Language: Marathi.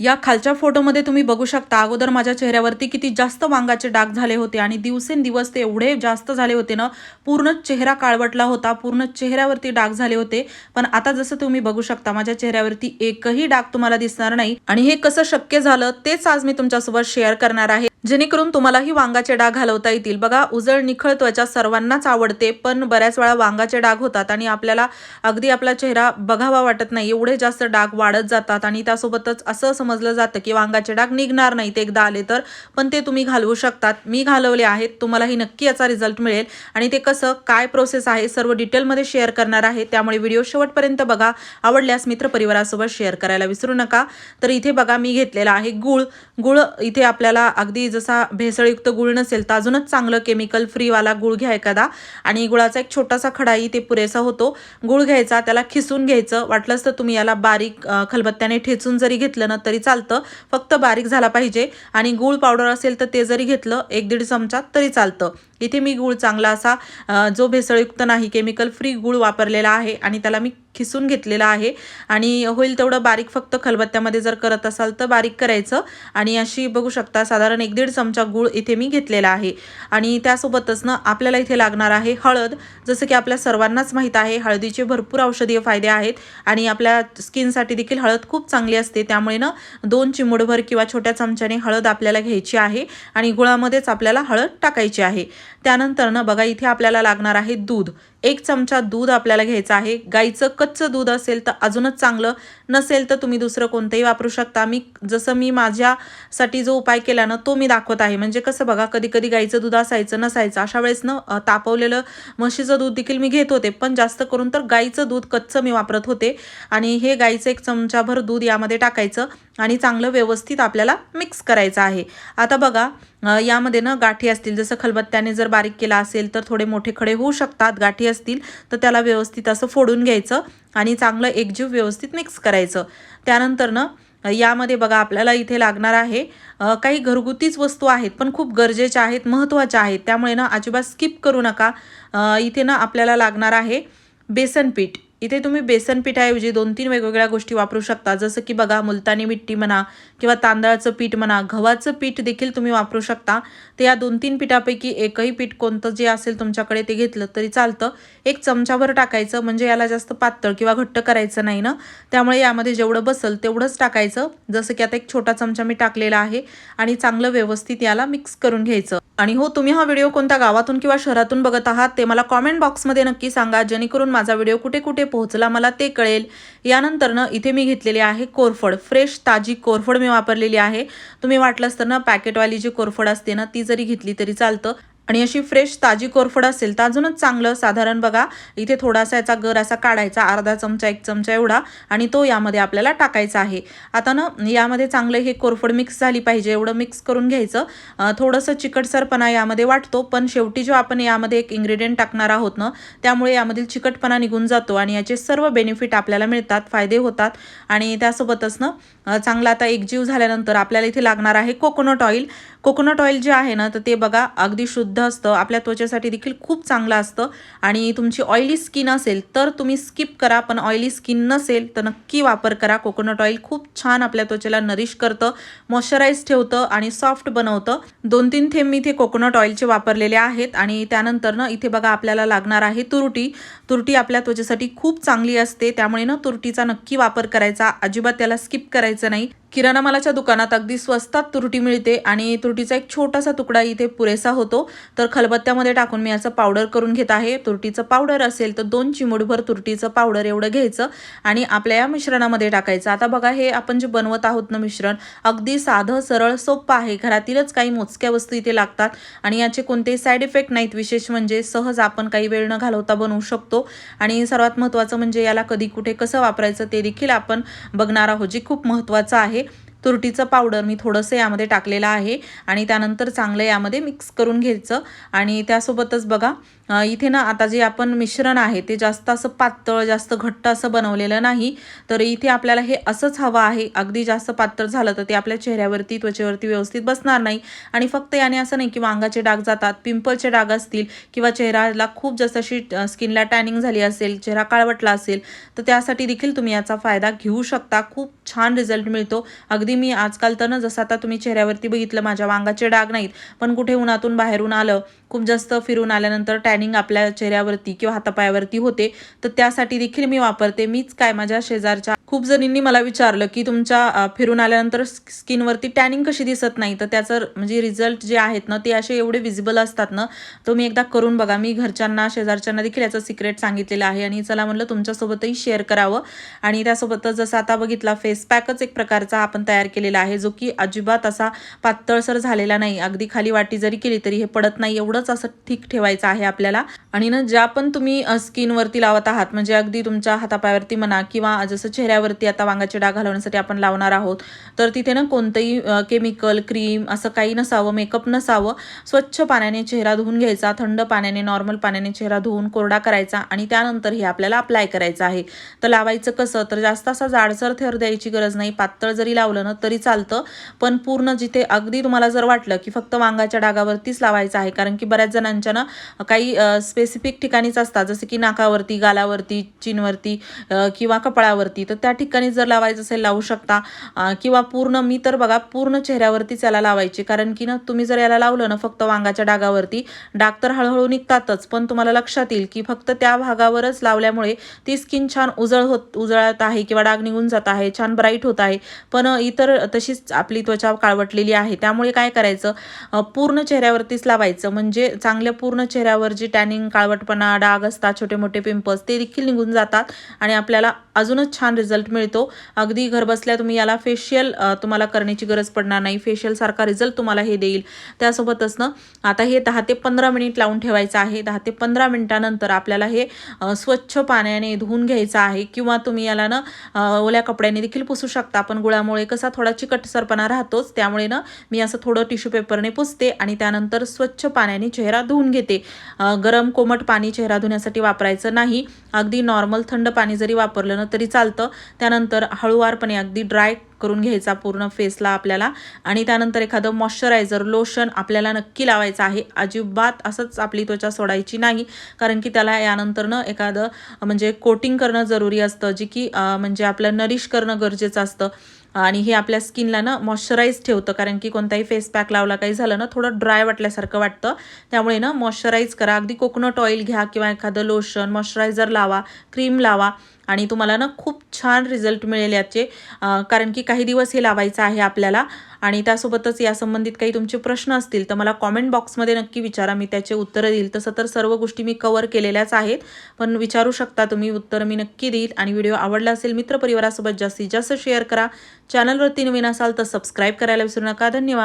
या खालच्या फोटोमध्ये तुम्ही बघू शकता अगोदर माझ्या चेहऱ्यावरती किती जास्त वांगाचे डाग झाले होते आणि दिवसेंदिवस ते एवढे जास्त झाले होते ना पूर्ण चेहरा काळवटला होता पूर्ण चेहऱ्यावरती डाग झाले होते. पण आता जसं तुम्ही बघू शकता माझ्या चेहऱ्यावरती एकही डाग तुम्हाला दिसणार नाही. आणि हे कसं शक्य झालं तेच आज मी तुमच्यासोबत शेअर करणार आहे. जेणेकरून तुम्हालाही वांगाचे डाग घालवता येतील. बघा उजळ निखळ त्वचा सर्वांनाच आवडते पण बऱ्याच वेळा वांगाचे डाग होतात आणि आपल्याला अगदी आपला चेहरा बघावा वाटत नाही. एवढे जास्त डाग वाढत जातात आणि त्यासोबतच असं समजलं जातं की वांगाचे डाग निघणार नाहीत एकदा आले तर पण ते तुम्ही घालवू शकतात. मी घालवले आहेत. तुम्हालाही नक्की याचा रिझल्ट मिळेल. आणि ते कसं काय प्रोसेस आहे सर्व डिटेलमध्ये शेअर करणार आहे. त्यामुळे व्हिडिओ शेवटपर्यंत बघा. आवडल्यास मित्रपरिवारासोबत शेअर करायला विसरू नका. तर इथे बघा मी घेतलेला आहे गुळ. गुळ इथे आपल्याला अगदी जसा भेसळयुक्त गुळ नसेल तर अजूनच चांगलं केमिकल फ्रीवाला गुळ घ्या एखादा. आणि गुळाचा एक छोटासा खडाई ते पुरेसा होतो. गुळ घ्यायचा त्याला खिसून घ्यायचं. वाटलंच तर तुम्ही याला बारीक खलबत्त्याने ठेचून जरी घेतलं ना तरी चालतं. फक्त बारीक झाला पाहिजे. आणि गूळ पावडर असेल तर ते जरी घेतलं एक दीड चमचा तरी चालतं. इथे मी गूळ चांगला असा जो भेसळयुक्त नाही केमिकल फ्री गूळ वापरलेला आहे आणि त्याला मी खिसून घेतलेला आहे. आणि होईल तेवढं बारीक फक्त खलबत्त्यामध्ये जर करत असाल तर बारीक करायचं. आणि अशी बघू शकता साधारण एक दीड चमचा गूळ इथे मी घेतलेला आहे. आणि त्यासोबतच ना आपल्याला इथे लागणार आहे हळद. जसं की आपल्या सर्वांनाच माहीत आहे हळदीचे भरपूर औषधीय फायदे आहेत. आणि आपल्या स्किनसाठी देखील हळद खूप चांगली असते. त्यामुळे ना दोन चिमुडभर किंवा छोट्या चमच्याने हळद आपल्याला घ्यायची आहे. आणि गुळामध्येच आपल्याला हळद टाकायची आहे. त्यानंतर ना बघा इथे आपल्याला लागणार आहे दूध. एक चमचा दूध आपल्याला घ्यायचं आहे. गाईचं कच्चं दूध असेल तर अजूनच चांगलं. नसेल तर तुम्ही दुसरं कोणतंही वापरू शकता. मी जसं मी माझ्यासाठी जो उपाय केला ना तो मी दाखवत आहे. म्हणजे कसं बघा कधी कधी गाईचं दूध असायचं नसायचं अशा वेळेस न तापवलेलं म्हशीचं दूध देखील मी घेत होते. पण जास्त करून तर गाईचं दूध कच्चं मी वापरत होते. आणि हे गाईचं एक चमचाभर दूध यामध्ये टाकायचं आणि चांगलं व्यवस्थित आपल्याला मिक्स करायचं आहे. आता बघा यामध्ये ना गाठी असतील जसं खलबत्त्याने जर बारीक केला असेल तर थोडे मोठे खडे होऊ शकतात. गाठी असतील तर त्याला व्यवस्थित असं फोडून घ्यायचं आणि चांगलं एकजीव व्यवस्थित मिक्स करायचं. त्यानंतर ना यामध्ये बघा आपल्याला इथे लागणार आहे काही घरगुतीच वस्तू आहेत पण खूप गरजेच्या आहेत महत्त्वाच्या आहेत. त्यामुळे ना अजिबात स्किप करू नका. इथे ना आपल्याला लागणार आहे बेसन पीठ. इथे तुम्ही बेसन पिठाऐवजी दोन तीन वेगवेगळ्या गोष्टी वापरू शकता. जसं की बघा मुलतानी मिट्टी म्हणा किंवा तांदळाचं पीठ म्हणा गव्हाचं पीठ देखील तुम्ही वापरू शकता. तर या दोन तीन पिठापैकी एकही पीठ कोणतं जे असेल तुमच्याकडे ते घेतलं तरी चालतं. एक चमचाभर टाकायचं म्हणजे याला जास्त पातळ किंवा घट्ट करायचं नाही ना. त्यामुळे यामध्ये जेवढं बसल तेवढंच टाकायचं. जसं की आता एक छोटा चमचा मी टाकलेला आहे आणि चांगलं व्यवस्थित याला मिक्स करून घ्यायचं. आणि हो तुम्ही हा व्हिडिओ कोणत्या गावातून किंवा शहरातून बघत आहात ते मला कॉमेंट बॉक्समध्ये नक्की सांगा. जेणेकरून माझा व्हिडिओ कुठे कुठे पोहोचला मला ते कळेल. यानंतरनं इथे मी घेतलेली आहे कोरफड. फ्रेश ताजी कोरफड मी वापरलेली आहे. तुम्ही वाटलंच तर ना पॅकेटवाली जी कोरफड असते ना ती जरी घेतली तरी चालतं. आणि अशी फ्रेश ताजी कोरफड असेल तर अजूनच चांगलं साधारण बघा इथे थोडासा याचा गर असा काढायचा अर्धा चमचा एक चमचा एवढा आणि तो यामध्ये आपल्याला टाकायचा आहे. आता ना यामध्ये चांगलं हे कोरफड मिक्स झाली पाहिजे एवढं मिक्स करून घ्यायचं. थोडंसं चिकटसरपणा यामध्ये वाटतो पण शेवटी जो आपण यामध्ये एक इंग्रेडियंट टाकणार आहोत ना त्यामुळे यामधील चिकटपणा निघून जातो आणि याचे सर्व बेनिफिट आपल्याला मिळतात फायदे होतात. आणि त्यासोबतच ना चांगला आता एकजीव झाल्यानंतर आपल्याला इथे लागणार आहे कोकोनट ऑइल कोकोनट ऑइल जे आहे ना तर ते बघा अगदी शुद्ध असतं आपल्या त्वचेसाठी देखील खूप चांगलं असतं आणि तुमची ऑइली स्किन असेल तर तुम्ही स्किप करा पण ऑइली स्किन नसेल तर नक्की वापर करा. कोकोनट ऑइल खूप छान आपल्या त्वचेला नरिश करतं मॉइश्चराईज ठेवतं आणि सॉफ्ट बनवतं. दोन तीन थेंब मी इथे कोकोनट ऑइलचे वापरलेले आहेत आणि त्यानंतर ना इथे बघा आपल्याला लागणार आहे तुरटी. तुरटी आपल्या त्वचेसाठी खूप चांगली असते त्यामुळे ना तुरटीचा नक्की वापर करायचा. अजिबात त्याला स्किप करायचं नाही. किराणा मालाच्या दुकानात अगदी स्वस्तात तुरटी मिळते आणि तुरटीचा एक छोटासा तुकडा इथे पुरेसा होतो. तर खलबत्त्यामध्ये टाकून मी याचं पावडर करून घेत आहे. तुरटीचं पावडर असेल तर दोन चिमूटभर तुरटीचं पावडर एवढं घ्यायचं आणि आपल्या या मिश्रणामध्ये टाकायचं. आता बघा हे आपण जे बनवत आहोत ना मिश्रण अगदी साधं सरळ सोपं आहे. घरातीलच काही मोजक्या वस्तू इथे लागतात आणि याचे कोणतेही साईड इफेक्ट नाहीत. विशेष म्हणजे सहज आपण काही वेळ न घालवता बनवू शकतो. आणि सर्वात महत्त्वाचं म्हणजे याला कधी कुठे कसं वापरायचं ते देखील आपण बघणार आहोत जे खूप महत्त्वाचं आहे. तुरटीचं पावडर मी थोडंसं यामध्ये टाकलेलं आहे आणि त्यानंतर चांगलं यामध्ये मिक्स करून घ्यायचं. आणि त्यासोबतच बघा इथे ना आता जे आपण मिश्रण आहे ते जास्त असं पातळ जास्त घट्ट असं बनवलेलं नाही. तर इथे आपल्याला हे असंच हवं आहे. अगदी जास्त पातळ झालं तर ते आपल्या चेहऱ्यावरती त्वचेवरती व्यवस्थित बसणार नाही. आणि फक्त याने असं नाही की वांगाचे डाग जातात पिंपलचे डाग असतील किंवा चेहऱ्याला खूप जास्त अशी स्किनला टॅनिंग झाली असेल चेहरा काळवटला असेल तर त्यासाठी देखील तुम्ही याचा फायदा घेऊ शकता. खूप छान रिझल्ट मिळतो. अगदी अगदी मी आजकाल तर ना जसं आता तुम्ही चेहऱ्यावरती बघितलं माझ्या वांगाचे डाग नाहीत पण कुठे उन्हातून बाहेरून आलं खूप जास्त फिरून आल्यानंतर टॅनिंग आपल्या चेहऱ्यावरती किंवा हातापायावरती होते तर त्यासाठी देखील मी वापरते. मीच काय माझ्या शेजारच्या खूप जणींनी मला विचारलं की तुमच्या फिरून आल्यानंतर स्किनवरती टॅनिंग कशी दिसत नाही? तर त्याचं म्हणजे रिझल्ट जे आहेत ना ते असे एवढे विजिबल असतात ना तुम्ही एकदा करून बघा. मी घरच्यांना शेजारच्यांना देखील याचं सिक्रेट सांगितलेलं आहे आणि चला म्हणलं तुमच्यासोबतही शेअर करावं. आणि त्यासोबतच जसं आता बघितला फेस पॅकच एक प्रकारचा आपण तयार तयार केलेला आहे जो की अजिबात असा पातळसर झालेला नाही. अगदी खाली वाटी जरी केली तरी हे पडत नाही. एवढंच असं ठीक ठेवायचं आहे आपल्याला. आणि ना ज्या पण तुम्ही स्किनवरती लावत आहात म्हणजे अगदी तुमच्या हातापायावरती म्हणा किंवा जसं चेहऱ्यावरती आता वांगाचे डाग घालवण्यासाठी आपण लावणार आहोत तर तिथे ना कोणतंही केमिकल क्रीम असं काही नसावं मेकअप नसावं स्वच्छ पाण्याने चेहरा धुवून घ्यायचा थंड पाण्याने नॉर्मल पाण्याने चेहरा धुवून कोरडा करायचा आणि त्यानंतर हे आपल्याला अप्लाय करायचं आहे. तर लावायचं कसं? तर जास्त असा जाडसर थर द्यायची गरज नाही. पातळ जरी लावलं ना तरी चालतं. पण पूर्ण जिथे अगदी तुम्हाला जर वाटलं की फक्त वांगाच्या डागावरतीच लावायचं आहे कारण की बऱ्याच जणांच्या ना काही स्पेसिफिक ठिकाणीच असतात. जसं की नाकावरती गालावरती चिनवरती किंवा कपाळावरती तर त्या ठिकाणी जर लावायचं असेल लावू शकता. किंवा पूर्ण मी तर बघा पूर्ण चेहऱ्यावरतीच याला लावायची. कारण की ना तुम्ही जर याला लावलं ना फक्त वांगाच्या डागावरती डाग तर हळूहळू निघतातच. पण तुम्हाला लक्षात येईल की फक्त त्या भागावरच लावल्यामुळे ती स्किन छान उजळ होत उजळत आहे किंवा डाग निघून जात आहे छान ब्राईट होत आहे. पण तर तशीच आपली त्वचा काळवटलेली आहे. त्यामुळे काय करायचं? पूर्ण चेहऱ्यावरतीच लावायचं. म्हणजे चांगल्या पूर्ण चेहऱ्यावर जी टॅनिंग काळवटपणा डाग असतात छोटे मोठे पिंपल्स ते देखील निघून जातात आणि आपल्याला अजूनच छान रिझल्ट मिळतो. अगदी घरबसल्या तुम्ही याला फेशियल तुम्हाला करण्याची गरज पडणार नाही. फेशियलसारखा रिझल्ट तुम्हाला हे देईल. त्यासोबतच ना आता हे दहा ते पंधरा मिनिट लावून ठेवायचं आहे. दहा ते पंधरा मिनिटानंतर आपल्याला हे स्वच्छ पाण्याने धुवून घ्यायचं आहे. किंवा तुम्ही याला ना ओल्या कपड्याने देखील पुसू शकता. पण गुळामुळे कसं थोडा चिकटसरपणा राहतोच. त्यामुळे ना मी असं थोडं टिश्यू पेपरने पुसते आणि त्यानंतर स्वच्छ पाण्याने चेहरा धुवून घेते. गरम कोमट पाणी चेहरा धुण्यासाठी वापरायचं नाही. अगदी नॉर्मल थंड पाणी जरी वापरलं ना तरी चालतं. त्यानंतर हळूवारपणे अगदी ड्राय करून घ्यायचा पूर्ण फेसला आपल्याला. आणि त्यानंतर एखादं मॉइश्चरायझर लोशन आपल्याला नक्की लावायचं आहे. अजिबात असंच आपली त्वचा सोडायची नाही. कारण की त्याला यानंतरनं एखादं म्हणजे कोटिंग करणं जरुरी असतं. जे की म्हणजे आपलं नरिश करणं गरजेचं असतं. आणि हे आपल्या स्किनला ना मॉइश्चराईज ठेवतं कारण की कोणताही फेस पॅक लावला काही झालं ना थोडं ड्राय वाटल्यासारखं वाटतं. त्यामुळे ना मॉइश्चराईज करा. अगदी कोकोनट ऑइल घ्या किंवा एखादं लोशन मॉइश्चरायझर लावा क्रीम लावा. आणि तुम्हाला ना खूप छान रिझल्ट मिळेल याचे. कारण की काही दिवस हे लावायचं आहे आपल्याला आणि त्यासोबतच या संबंधित काही तुमचे प्रश्न असतील तर मला कॉमेंट बॉक्समध्ये नक्की विचारा. मी त्याचे उत्तरं देईल. तसं तर सर्व गोष्टी मी कवर केलेल्याच आहेत. पण विचारू शकता तुम्ही उत्तर मी नक्की देईल आणि व्हिडिओ आवडला असेल मित्रपरिवारासोबत जास्तीत जास्त शेअर करा. चॅनलवरती नवीन असाल तर सबस्क्राईब करायला विसरू नका. धन्यवाद.